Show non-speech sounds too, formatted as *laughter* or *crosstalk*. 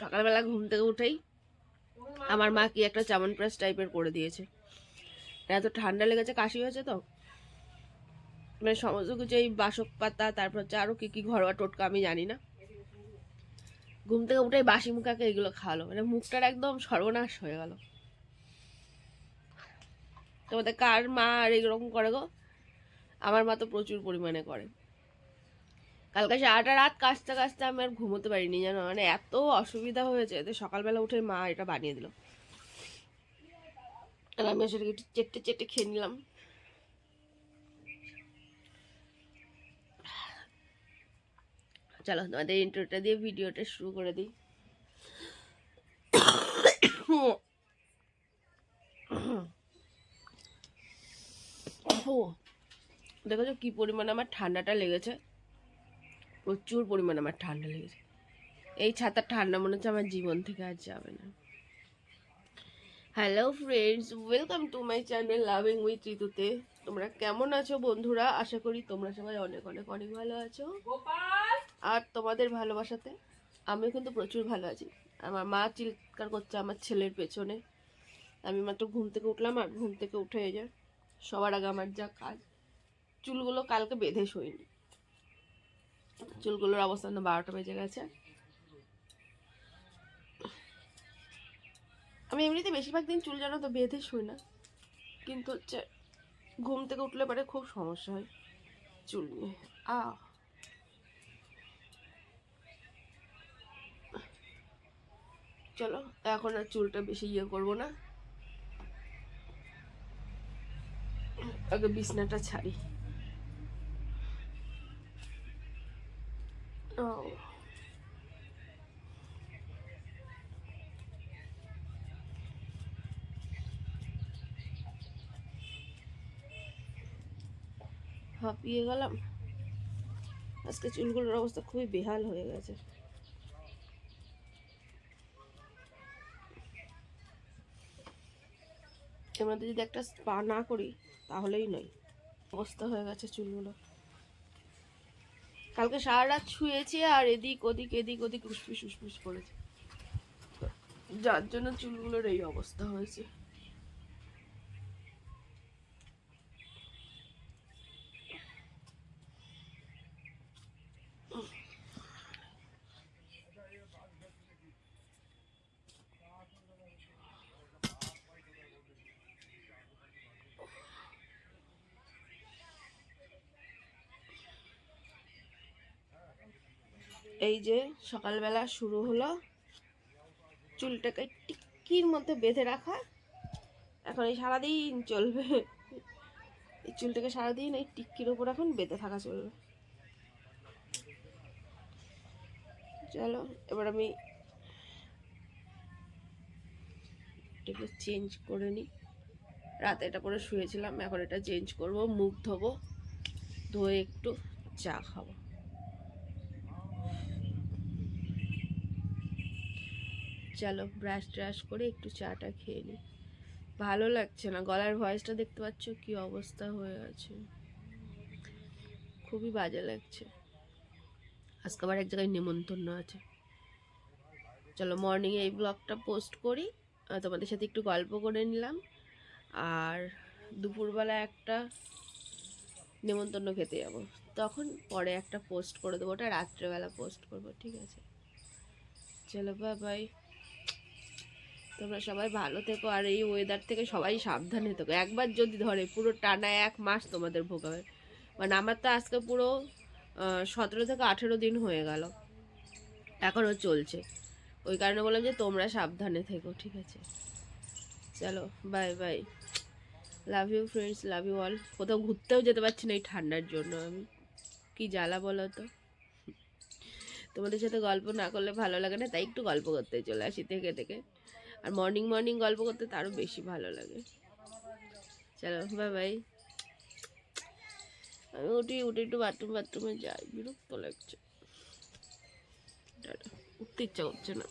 সকালবেলা ঘুম থেকে উঠেই আমার মা কি একটা চামন প্রেস টাইপের করে দিয়েছে। এত ঠান্ডা লেগেছে, কাশি হয়েছে তো। মানে সমস্ত কিছু এই বাসক পাতা, তারপর হচ্ছে আরও কী কী ঘরোয়া টোটকা আমি জানি না। ঘুম থেকে উঠেই বাসি মুখাকে এগুলো খাওয়ালো। মানে মুখটার একদম সর্বনাশ হয়ে গেল। তোমাদের কার মা আর এইরকম করে গো? আমার মা তো প্রচুর পরিমাণে করে। কালকে সারাটা রাত কাচতে কাচতে আমি আর ঘুমোতে পারিনি জানো? মানে এত অসুবিধা হয়েছে। যে সকালবেলা উঠে মা এটা বানিয়ে দিল। আর আমি সেটাকে একটু চেটে চেটে খেয়ে নিলাম। চলো, তোমাদের ইন্টারটা দিয়ে ভিডিওটা শুরু করে দিই। *coughs* ও দেখেছ কি পরিমাণে আমার ঠান্ডাটা লেগেছে? প্রচুর পরিমাণে আমার ঠান্ডা লেগেছে। এই ছাতার ঠান্ডা মনে হচ্ছে আমার জীবন থেকে আর যাবে না। Hello friends welcome to my channel loving with ঋতুতে তোমরা কেমন আছো বন্ধুরা? আশা করি তোমরা সবাই অনেক অনেক অনেক ভালো আছো। আর তোমাদের ভালোবাসাতে আমিও কিন্তু প্রচুর ভালো আছি। আমার মা চিৎকার করছে আমার ছেলের পেছনে। আমি মাত্র ঘুম থেকে উঠলাম আর ঘুম থেকে উঠে যে সবার আগে আমার যা কাজ চুলগুলো কালকে বেঁধে শোয়নি। চুলগুলোর অবস্থান বারোটা বেজে গেছে। আমি এমনিতে বেশিরভাগ দিন চুল জানো তো বেঁধে শুই না। কিন্তু হচ্ছে ঘুম থেকে উঠলে পরে খুব সমস্যা হয় চুল নিয়ে। আ। চলো, এখন আর চুলটা বেশি ইয়ে করব না। আগে বিছনাটা ছাড়ি। ও। হাঁপিয়ে গেলাম। আজকে চুলগুলোর অবস্থা খুবই বেহাল হয়ে গেছে। মধ্যে যদি একটা স্পা না করি, তাহলেই নয়। অবস্থা হয়ে গেছে চুলগুলো। কালকে সারা রাত শুয়েছি আর এদিক, ওদিক এদিক, ওদিক উসপুস উসপুস করেছে। যার জন্য চুলগুলোর এই অবস্থা হয়েছে। এই যে সকালবেলা শুরু হলো, চুলটাকে টিক্কির মধ্যে বেঁধে রাখা। এখন এই সারাদিন চলবে। এই চুলটাকে সারাদিন এই টিক্কির ওপর এখন বেঁধে থাকা চলবে। চলো, এবার আমি এটাকে চেঞ্জ করে নিই। রাতে এটা পরে শুয়েছিলাম, এখন এটা চেঞ্জ করব, মুখ ধোবো, ধুয়ে একটু চা খাব। চলো ব্রাশ ট্রাশ করে একটু চাটা খেয়ে নিই ভালো লাগছে না, গলার ভয়েসটা দেখতে পাচ্ছ কি অবস্থা হয়ে আছে। খুবই বাজে লাগছে। আজকে আবার এক জায়গায় নেমন্তন্ন আছে। চলো মর্নিংয়ে এই ব্লগটা পোস্ট করি তোমাদের সাথে একটু গল্প করে নিলাম। আর দুপুরবেলা একটা নেমন্তন্ন খেতে যাব। তখন পরে একটা পোস্ট করে দেবো, ওটা রাত্রেবেলা পোস্ট করব, ঠিক আছে। চলো বাই বাই তোমরা সবাই ভালো থেকো, আর এই ওয়েদার থেকে সবাই সাবধানে থেকো। একবার যদি ধরে, পুরো টানা এক মাস তোমাদের ভোগাবে মানে আমার তো আজকে পুরো সতেরো থেকে আঠেরো দিন হয়ে গেল। এখনও চলছে। ওই কারণে বললাম যে তোমরা সাবধানে থেকো, ঠিক আছে? চলো bye bye love you friends love you all কোথাও ঘুরতেও যেতে পারছি না এই ঠান্ডার জন্য আমি। কি জ্বালা বলো তো? তোমাদের সাথে গল্প না করলে ভালো লাগে না, তাই একটু গল্প করতে চলে আসি থেকে থেকে আর মর্নিং মর্নিং গল্প করতে তারও বেশি ভালো লাগে। চলো বাই বাই আমি উঠি, উঠে একটু বাথরুম বাথরুমে যাই। বিরক্ত লাগছে। উঠতে ইচ্ছা করছে না।